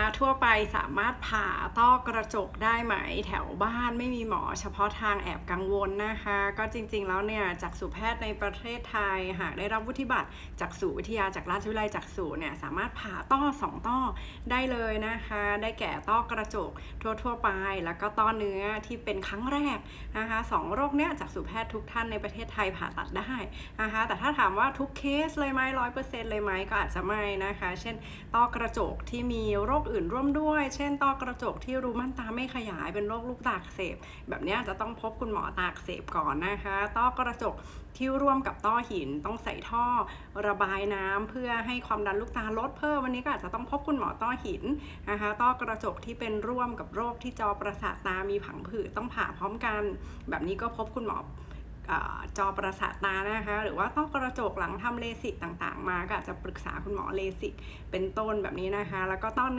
าทั่วไปสามารถผ่าต้อกระจกได้ไหมแถวบ้านไม่มีหมอเฉพาะทางแอบกังวลนะคะ ก็จริงๆแล้วเนี่ยจากสูแพทย์ในประเทศไทย หากได้รับวุฒิบัตรจากสูวิทยาจากราชวิทยาลัยจากสูเนี่ยสามารถผ่าต้อสองต้อได้เลยนะคะ ได้แก่ต้อกระจกทั่วๆไป แล้วก็ต้อเนื้อที่เป็นครั้งแรกนะคะสองโรคเนี้ยจากสูแพทย์ทุกท่านในประเทศไทยผ่าตัดได้นะคะแต่ถ้าถามว่าทุกเคสเลยไหมร้อยเปอร์เซ็นต์เลยไหมก็อาจจะไม่นะคะ เช่น ต้อกระจกที่มีโรคอื่นร่วมด้วย เช่นต้อกระจกที่รูม่านตาไม่ขยายเป็นโรคลูกตาอักเสบ แบบนี้จะต้องพบคุณหมอตาอักเสบก่อนนะคะ ต้อกระจกที่ร่วมกับต้อหินต้องใส่ท่อระบายน้ำเพื่อให้ความดันลูกตาลดเพิ่มวันนี้ก็อาจจะต้องพบคุณหมอต้อหินนะคะต้อกระจกที่เป็นร่วมกับโรคที่จอประสาทตามีผังผืดต้องผ่าพร้อมกัน แบบนี้ก็พบคุณหมอจอประสาทตานะคะ หรือว่าต้อกระจกหลังทำเลสิกต่างๆ มาก็อาจจะปรึกษาคุณหมอเลสิกเป็นต้นแบบนี้นะคะ แล้วก็ต้อเนื้อ